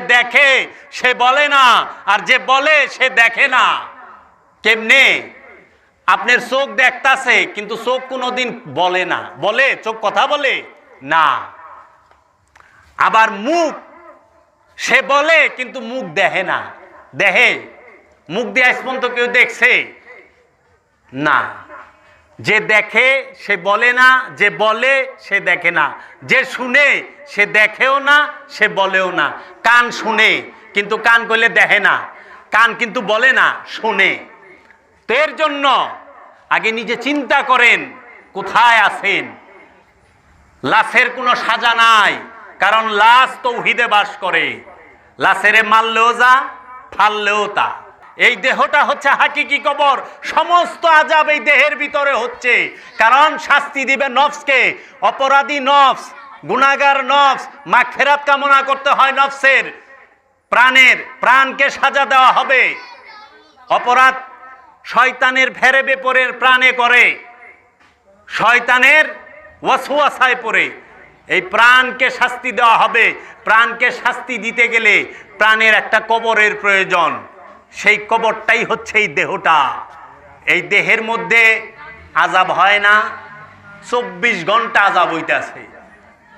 দেখে, সে বলে না। আর যে বলে, সে দেখে না। কেমনে? আপনার চোখ দেখতাছে, কিন্তু চোখ কোনোদিন বলে না। বলে? চোখ কথা বলে? না। আবার মুখ, সে বলে, কিন্তু মুখ দেখে না। দেখে? মুখ দিয়ে আজ পর্যন্ত কেউ দেখছে? না। যে দেখে সে বলে না, যে বলে সে দেখে না। যে শুনে সে দেখেও না, সে বলেও না। কান শুনে, কিন্তু কান করলে দেখে না। কান কিন্তু বলে না, শুনে। তো এর জন্য আগে নিজে চিন্তা করেন, কোথায় আছেন? লাশের কোনো সাজা নাই, কারণ লাশ তৌহিদে বাস করে। লাশেরে মারলেও যা, ফাললেও তা। এই দেহটা হচ্ছে হাকিকি কবর। সমস্ত আজাব এই দেহের ভিতরে হচ্ছে। কারণ শাস্তি দিবে নফসকে। অপরাধী নফস গুনাগার নফস মাগফেরাত কামনা করতে হয় নফসের। প্রাণের, প্রাণকে সাজা দেওয়া হবে। অপরাধ শয়তানের ফেরে বেপরের প্রাণে করে। শয়তানের ওয়াসওয়াসায় পড়ে। এই প্রাণকে শাস্তি দেওয়া হবে। প্রাণকে শাস্তি দিতে গেলে প্রাণের একটা কবরের প্রয়োজন। সেই কবরটাই হচ্ছে এই দেহটা। এই দেহের মধ্যে আজাব হয় না, চব্বিশ ঘণ্টা আজাব হইতেছে।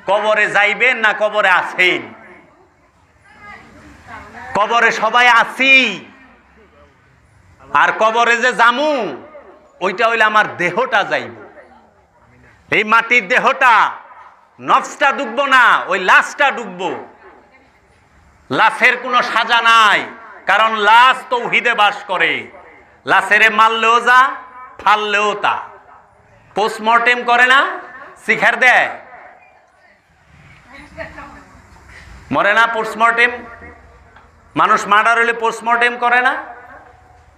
কবরে যাইবেন না কবরে আছেন? কবরে সবাই আছি। আর কবরে যে জামু ওইটা হইলে আমার দেহটা যাইব। এই মাটির দেহটা, নফসটা ডুববো না, ওই লাশটা ডুববো। লাশের কোনো সাজা নাই। কারণ লাশ তৌহিদে বাস করে। লাশেরে মারলেও যা, ফাললেও তা। পোস্টমর্টেম করে না, শিখার দেয়। মরে না পোস্টমর্টেম। মানুষ মার্ডার হলে পোস্টমর্টেম করে না।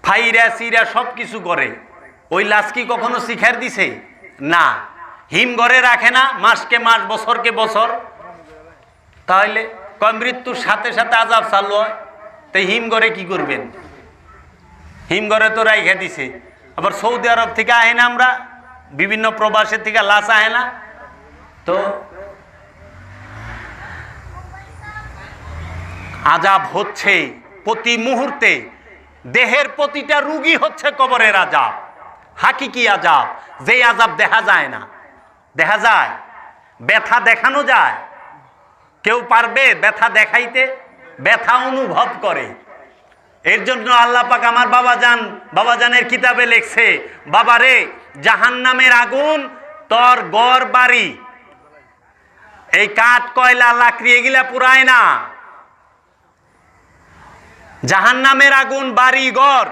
ফাইরা, সিরা সব কিছু করে। ওই লাশ কি কখনো শিখার দিছে? না। হিম ঘরে রাখে না, মাসকে মাস, বছরকে বছর। তাহলে কয় মৃত্যুর সাথে সাথে আজাব চালু হয় তো হিম ঘরে কি করবেন? হিম ঘরে তো রাইখা দিছে। আবার সৌদি আরব থেকে আহে না আমরা? বিভিন্ন প্রবাসের থেকে লাশ আহে না? তো আজাব হচ্ছে প্রতি মুহূর্তে। দেহের প্রতিটা রুগী হচ্ছে কবরের আজাব। হাকিকি আজাব। যে আজাব দেখা যায় না। দেখা যায়। ব্যথা দেখানো যায়। কেউ পারবে ব্যথা দেখাইতে? ব্যথা অনুভব করে। এর জন্য আল্লাহ পাক আমার বাবা যান, বাবা জানের কিতাবে লেখছে বাবারে জাহান নামের আগুন তোর গড় বাড়ি। এই কাঠ, কয়লা, লাকড়ি এগুলা পুরায় না। জাহান নামের আগুন, বাড়ি ঘর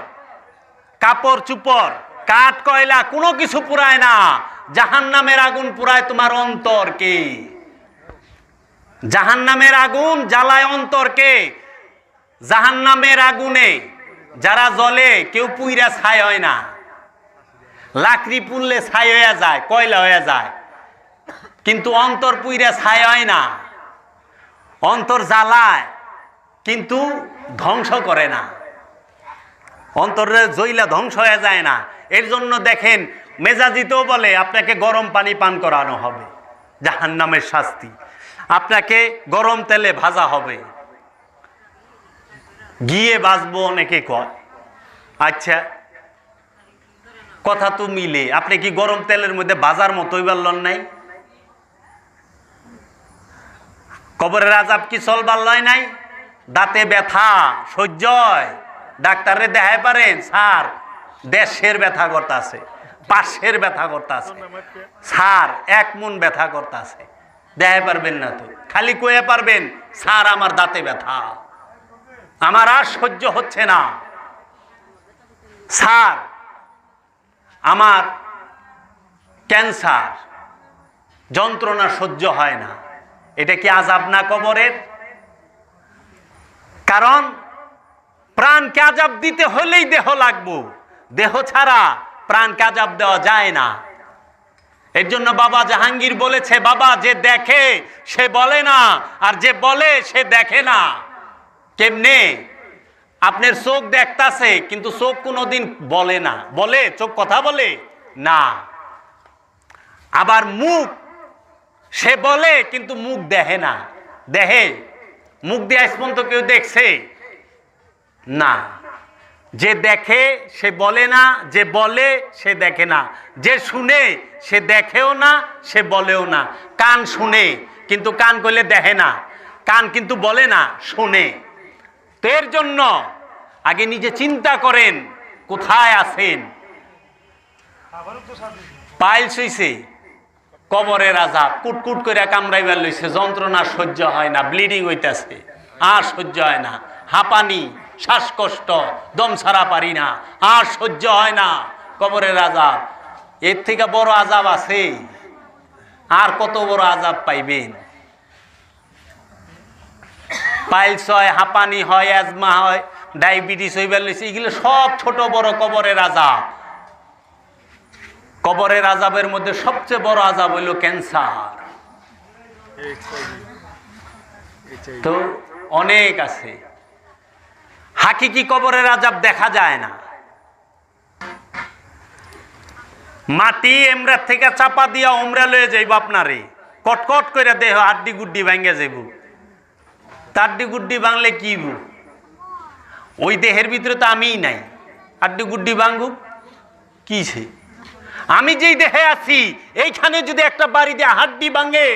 কাপড়, চুপড়, কাঠ, কয়লা, কোনো কিছু পুরায় না। জাহান নামের আগুন পুরায় তোমার অন্তর অন্তরকে। জাহান নামের আগুন জ্বালায় অন্তরকে। জাহান নামের আগুনে যারা জ্বলে, কেউ পুইরা ছাই হয় না। লাকড়ি পুললে ছাই হয়ে যায়, কয়লা হয়ে যায়। কিন্তু অন্তর পুইরা ছাই হয় না। অন্তর জ্বালায়, কিন্তু ধ্বংস করে না। অন্তরে জইলা ধ্বংস হয়ে যায় না। এর জন্য দেখেন, মেজাজিতেও বলে, আপনাকে গরম পানি পান করানো হবে। জাহান নামের শাস্তি। আপনাকে গরম তেলে ভাজা হবে। গিয়ে বাঁচবো অনেকে কয়। আচ্ছা কথা তো মিলে। আপনি কি গরম তেলের মধ্যে বাজার মতোই বললেন নাই? কবরের আজাব কি চলবার লয় নাই? দাঁতে ব্যথা সহ্যয় ডাক্তারে দেখায় পারেন, স্যার, দেশের ব্যথা করতে আছে পাশের ব্যথা করতে আছে স্যার, এক মন ব্যথা করতে আছে দেখায় পারবেন না তো। খালি কয়ে পারবেন, স্যার, আমার দাঁতে ব্যথা। আমার আর সহ্য হচ্ছে না। স্যার, আমার ক্যান্সার, যন্ত্রণা সহ্য হয় না। এটা কি আজাব না কবরের? কারণ প্রাণকে আজাব দিতে হলেই দেহ লাগবো। দেহ ছাড়া প্রাণ কাজাব দেওয়া যায় না। এর জন্য বাবা জাহাঙ্গীর বলেছে, বাবা, যে দেখে, সে বলে না, আর যে বলে, সে দেখে না। কেমনে? আপনার চোখ দেখতাছে, কিন্তু চোখ কোনোদিন বলে না। বলে? চোখ কথা বলে? না। আবার মুখ, সে বলে, কিন্তু মুখ দেখে না। দেখে? মুখ দিয়ে পর্যন্ত কেউ দেখছে? না। যে দেখে সে বলে না, যে বলে সে দেখে না। যে শুনে সে দেখেও না, সে বলেও না। কান শুনে, কিন্তু কান করলে দেখে না। কান কিন্তু বলে না, শুনে। তো এর জন্য আগে নিজে চিন্তা করেন, কোথায় আছেন? পাইল শুইছে, কবরের আজাব। কুটকুট করে কামড়াইবার লইছে, যন্ত্রণা সহ্য হয় না, ব্লিডিং হইতাছে। আর সহ্য হয় না। হাঁপানি। শ্বাসকষ্ট দম ছাড়া পারি না আর সহ্য হয় না কবরের আজাব এর থেকে বড় আজাব আছে আর কত বড় আজাব পাইবেন? পাইলস হয় হাঁপানি হয় অ্যাজমা হয় ডায়াবেটিস হইবার লইছে এগুলো সব ছোট বড় কবরের আজাব কবরের আজাবের মধ্যে সবচেয়ে বড় আজাব হইল ক্যান্সার। তো অনেক আছে। হাকিকি কবরের আজাব দেখা যায় না। মাটি এমরার থেকে চাপা দিয়া ওমরা লয়ে যাইব আপনারে। কটকট করে দেহ আড্ডি গুড্ডি ভাঙ্গে যাইব। তাড্ডি গুড্ডি ভাঙলে কি? ওই দেহের ভিতরে তো আমিই নাই। আড্ডি গুড্ডি ভাঙ্গুক কি সে? আমি যেই দেহে আছি, এইখানে যদি একটা বাড়ি দিয়ে হাড্ডি ভাঙে,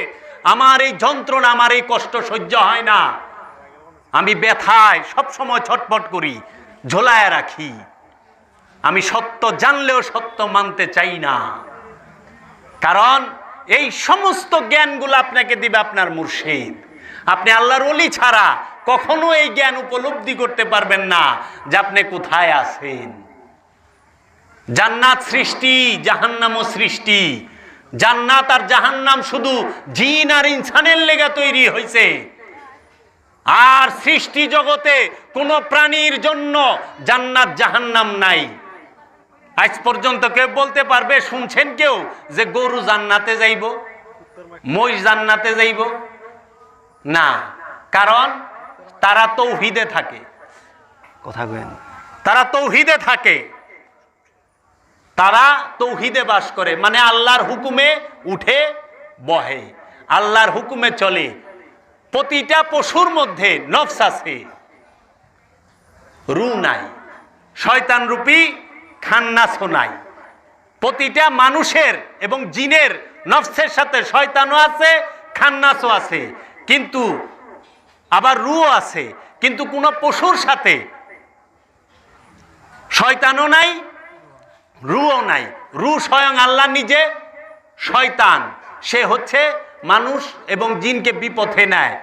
আমার এই যন্ত্রণা, আমার এই কষ্ট সহ্য হয় না। আমি ব্যথায় সব সময় ছটপট করি, ঝোলায় রাখি। আমি সত্য জানলেও সত্য মানতে চাই না। কারণ এই সমস্ত জ্ঞানগুলো আপনাকে দিবে আপনার মুর্শিদ। আপনি আল্লাহর অলি ছাড়া কখনো এই জ্ঞান উপলব্ধি করতে পারবেন না যে আপনি কোথায় আছেন। জান্নাত সৃষ্টি, জাহান্নামও সৃষ্টি। জান্নাত আর জাহান্নাম শুধু জিন আর ইনসানের লেগা তৈরি হয়েছে সৃষ্টি জগতে কোনো প্রাণীর জন্য জান্নাত জাহান্নাম নাই। আজ পর্যন্ত কেউ বলতে পারবে শুনছেন কেউ যে গরু জান্নাতে যাইব মহিষ জান্নাতে যাইব? না কারণ তারা তৌহিদে থাকে। কথা কেন তারা তৌহিদে থাকে। তারা তৌহিদে বাস করে মানে আল্লাহর হুকুমে উঠে বহে আল্লাহর হুকুমে চলে। প্রতিটা পশুর মধ্যে নফস আছে। রু নাই। শয়তান রূপী খান্নাসও নাই। প্রতিটা মানুষের এবং জিনের নফসের সাথে শয়তানও আছে, খান্নাসও আছে। কিন্তু আবার রুও আছে। কিন্তু কোনো পশুর সাথে শয়তানও নাই, রুও নাই। রু স্বয়ং আল্লাহ নিজে, শয়তান। সে হচ্ছে মানুষ এবং জিনকে বিপথে নেয়।